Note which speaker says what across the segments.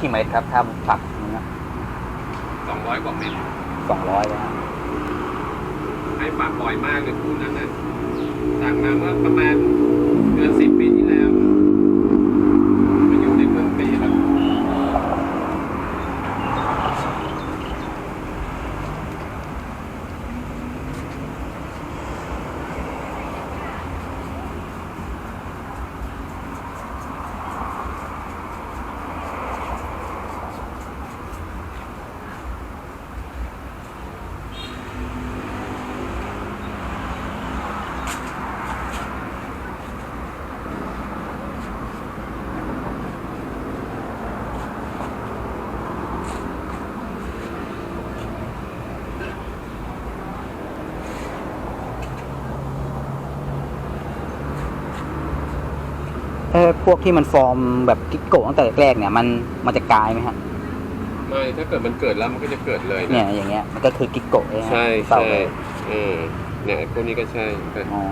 Speaker 1: กี่เมตรครับถ้าฝักนึง
Speaker 2: สองร้อยกว่าเม็ด
Speaker 1: สองร้อยนะครับ
Speaker 2: ให้ฝากบ่อยมากเลยคู่นั้นน่ะสั่งมาเมื่อประมาณเดือนสิบปีที่แล้วมาอยู่ในเมืองปีแล้ว
Speaker 1: เออ พวกที่มันฟอร์มแบบกิ๊กโกะตั้งแต่แรกๆเนี่ยมันมันจะกลายไหมฮะ
Speaker 2: ไม่ถ้าเกิดมันเกิดแล้วมันก็จะเกิดเลย
Speaker 1: เนี่ย
Speaker 2: นะ
Speaker 1: อย่างเงี้ยมันก็คือกิ๊กโกะเอง
Speaker 2: ใช่
Speaker 1: เต่า
Speaker 2: ใช่
Speaker 1: เลย
Speaker 2: เออเนี่ยพวกนี้ก็ใช่ก็
Speaker 1: อ๋อ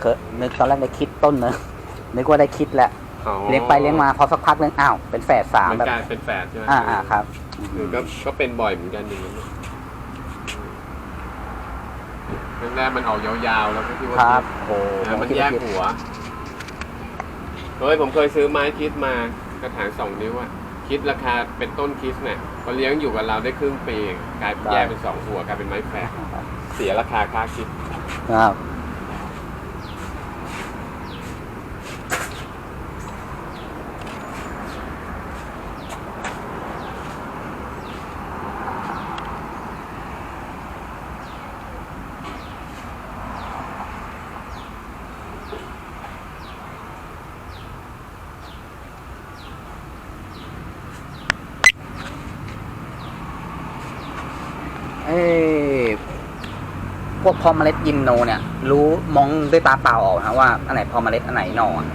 Speaker 1: เคยนึกตอนแรกได้คิดต้นเนอะนึกว่าได้คิดแหละ
Speaker 2: อ๋อ
Speaker 1: เลี้ยงไปเลี้ยงมาพอสักพักนึงอ้าวเป็นแฝดสาม
Speaker 2: มัน
Speaker 1: แบบ
Speaker 2: กลายเป็นแฝดใช่ไหม
Speaker 1: อ่าอ่าครับ
Speaker 2: หรือก็ก็เป็นบ่อยเหมือนกันอย่างนี้นแรกๆมันออกยาวๆแล้วก็คิดว่า
Speaker 1: ครับโอ้
Speaker 2: นะมัน
Speaker 1: คิด
Speaker 2: แย
Speaker 1: ว่ากคิด
Speaker 2: หัวเฮ้ยผมเคยซื้อไม้คิดมากระถางสองนิ้วอะคิดราคาเป็นต้นคิดเนี่ยพอเลี้ยงอยู่กับเราได้ครึ่งปีกลายแยกเป็นสองหัวกลายเป็นไม้แฝดเสียราคาค่าคิด
Speaker 1: ครับ เอ้ยพวกพอเมล็ดยิมโนเนี่ย รู้มองด้วยตาเปล่าออกนะว่าอันไหนพอเมล็ดอันไหนหน่ออะ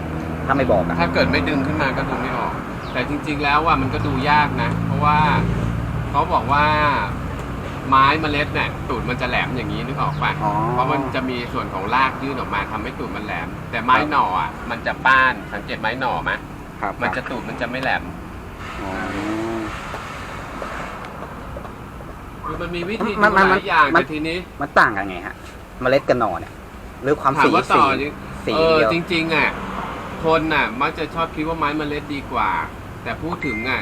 Speaker 1: ถ้าไม่บอกอะ
Speaker 2: ถ้าเกิดไม่ดึงขึ้นมาก็ดูไม่ออก แต่จริง ๆ แล้วว่ามันก็ดูยากนะ เพราะว่าเขาบอกว่าไม้เมล็ดเนี่ยตูดมันจะแหลมอย่างนี้นึกออกป่ะ
Speaker 1: อ๋อ
Speaker 2: เพราะมันจะมีส่วนของรากยื่นออกมาทำให้ตูดมันแหลม แต่ไม้หน่ออะมันจะป้านสังเกตไม้หน่อไหม
Speaker 1: ครับ
Speaker 2: มันจะตูดมันจะไม่แหลม
Speaker 1: อ๋อ
Speaker 2: คือมันมีวิธี
Speaker 1: มัน
Speaker 2: ดู
Speaker 1: มัน
Speaker 2: หลายอย่าง
Speaker 1: มัน
Speaker 2: แต่ทีนี้
Speaker 1: มันต่างกันไงฮะเมล็ดกับหน่อเนี่ย หรือความ
Speaker 2: ถาม
Speaker 1: สี
Speaker 2: ว่า
Speaker 1: สี
Speaker 2: ต่อนี่
Speaker 1: สี
Speaker 2: เออ
Speaker 1: เดียว
Speaker 2: จริงๆอะคนน่ะมักจะชอบคิดว่าไม้เมล็ดดีกว่า แต่พูดถึงอะ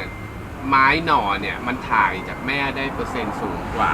Speaker 2: ไม้หน่อเนี่ยมันถ่ายจากแม่ได้เปอร์เซ็นต์สูงกว่า